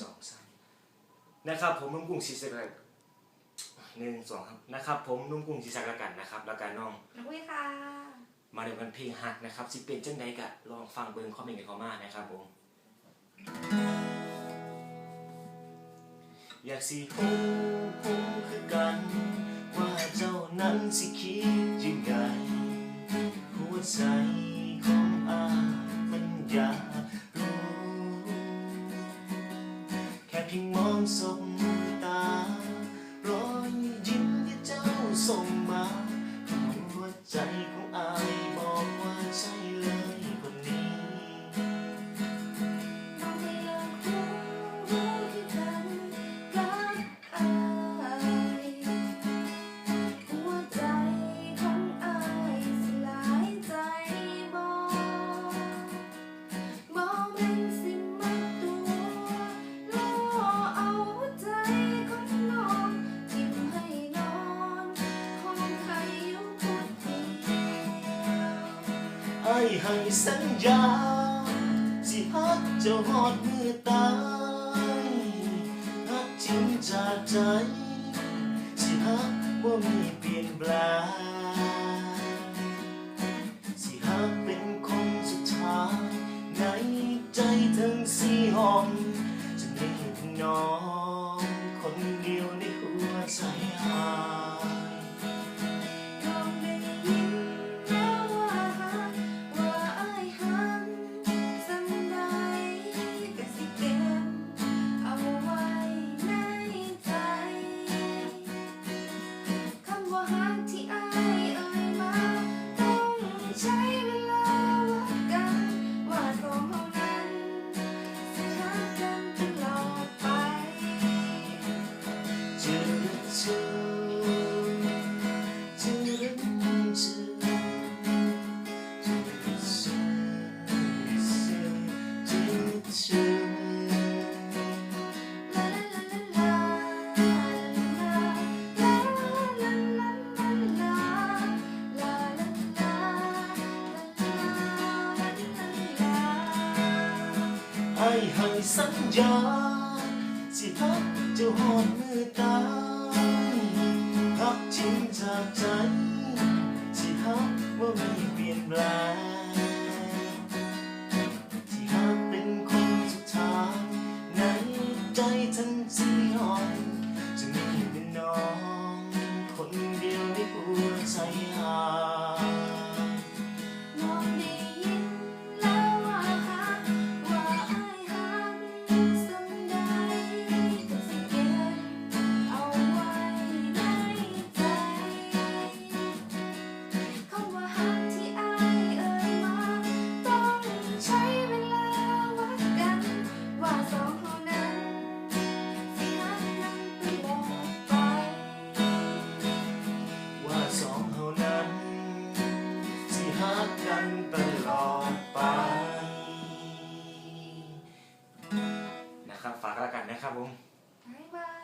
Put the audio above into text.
สองสามนะครับผมนุ่มกุ้งชีสักกันหนึ่งสองครับนะครับผมนุ่มกุ้งชีสักกันนะครับ แล้วกันน้องนักวิค่ะ มาเดี๋ยวกันเพลงหักนะครับสิเป็นเจ้าไหนกะลองฟังเบิ้งคอมเมนต์กันเข้ามานะครับผมอยากสิคงคงคือกัน ว่าเจ้านั้นสิคิด ยิ่งมองสบตารอยยิ้มที่เจ้าส่งมาายให้สัญญา สิฮักจะหอดมือตายฮักจริงจากใจ สิฮักว่ามีเปลี่ยนแปลง ไอ้ให้สัญญา สิทักจ้หอดมือตายทักจริงจากใจ สิฮักว่าไม่เปลี่ยนแปลง ครับผม บ๊ายบาย